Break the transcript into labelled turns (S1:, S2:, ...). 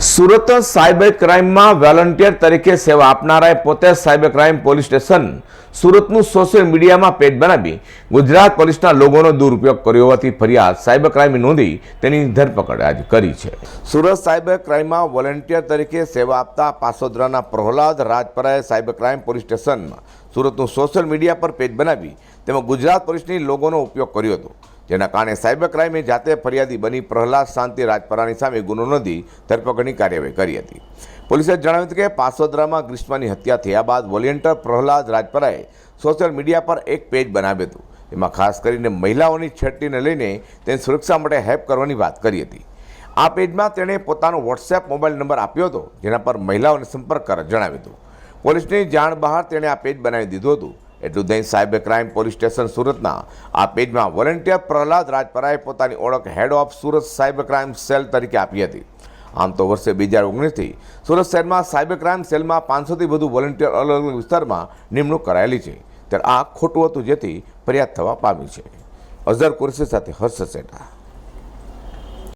S1: Surat cyber ક્રાઇમમાં volunteer તરીકે સેવા આપનારાએ પોતે સાયબર ક્રાઇમ પોલીસ સ્ટેશન સુરતનું સોશિયલ મીડિયામાં પેજ બનાવી ગુજરાત પોલીસના લોગોનો દુરુપયોગ કર્યો હોવાથી ફરિયાદ સાયબર ક્રાઇમે નોંધી તેની ધરપકડ આજે કરી છે. સુરત સાયબર ક્રાઇમમાં વોલન્ટિયર તરીકે સેવા આપતા પાસોદરાના પ્રહલાદ રાજપરાએ સાયબર ક્રાઇમ પોલીસ સ્ટેશનમાં સુરતનું સોશિયલ મીડિયા પર પેજ બનાવી તેમાં ગુજરાત પોલીસની લોગોનો ઉપયોગ કર્યો હતો. જેના કારણે સાયબર ક્રાઇમે જાતે ફરિયાદી બની પ્રહલાદ શાંતિ રાજપરાની સામે ગુનો નોંધી ધરપકડની કાર્યવાહી કરી હતી. પોલીસે જણાવ્યું હતું કે પાસોદરામાં ગ્રીષ્માની હત્યા થયા બાદ વોલેન્ટિયર પ્રહલાદ રાજપરાએ સોશિયલ મીડિયા પર એક પેજ બનાવ્યું હતું. એમાં ખાસ કરીને મહિલાઓની છેડતીને લઈને તેની સુરક્ષા માટે હેલ્પ કરવાની વાત કરી હતી. આ પેજમાં તેણે પોતાનો વોટ્સએપ મોબાઈલ નંબર આપ્યો હતો, જેના પર મહિલાઓને સંપર્ક કરવા જણાવ્યું હતું. પોલીસની જાણ બહાર તેણે આ પેજ બનાવી દીધું હતું. એટલું જ નહીં, સાયબર ક્રાઇમ પોલીસ સ્ટેશન સુરતના આ પેજમાં વોલેન્ટિયર પ્રહલાદ રાજપરાએ પોતાની ઓળખ head of Surat cyber crime cell તરીકે આપી હતી. આમ તો વર્ષે બે હજાર ઓગણીસથી સુરત શહેરમાં સાયબર ક્રાઇમ સેલમાં પાંચસોથી વધુ વોલેન્ટિયર અલગ અલગ વિસ્તારમાં નિમણૂક કરાયેલી છે. ત્યારે આ ખોટું હતું જેથી ફરિયાદ થવા પામી છે. અઝર કુરશી સાથે હર્ષ સેટા